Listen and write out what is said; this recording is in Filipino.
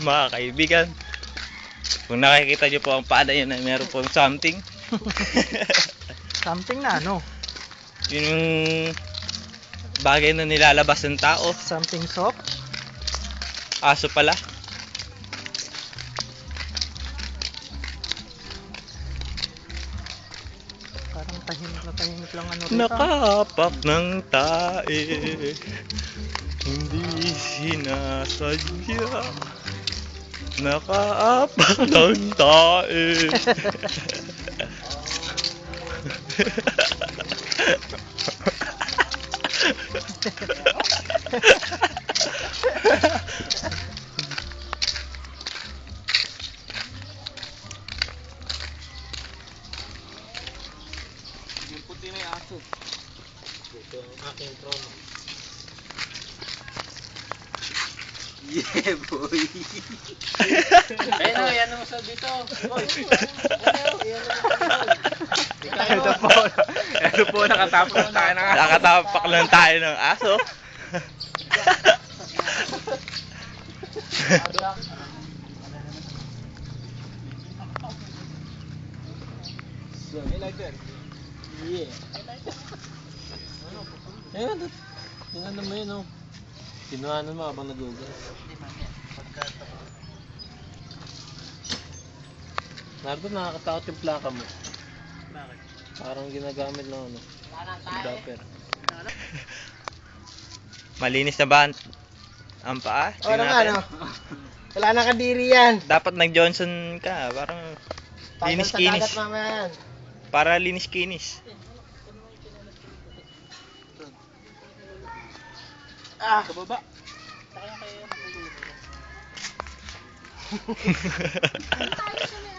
mga kaibigan. Kung nakikita nyo po ang paada yun ay meron pong something. Something na ano? Yun yung bagay na nilalabas ng tao. Something soft? Aso pala. Parang tahimik na tahimik lang ano rito. Nakapak ng tae. Hindi sinasadya. Nakaapak ng tae. Yung puti na yung aso. Ito ang aking trono. Yeah, boy. Ayun o, yan ang sa dito. Boy. Ito po. Ito po, nakatapos tayo ng aso. Nakatapak lang tayo ng aso. So, I like that. Yeah. Ayun, yung ano mo yun, oh. Kinuha mo habang nagugas. Naruto, nakakatakot yung plaka mo. Bakit? Parang ginagamit lang ano. Dapper. Malinis na ba ang- ang paa? O ano Tingnan nga natin. no? Wala na kadiri yan. Dapat nag-Johnson ka. Parang Tanggal sa linis-kinis. dagat mamaya yan. Para linis-kinis. Ah! Kababa. Tayo sa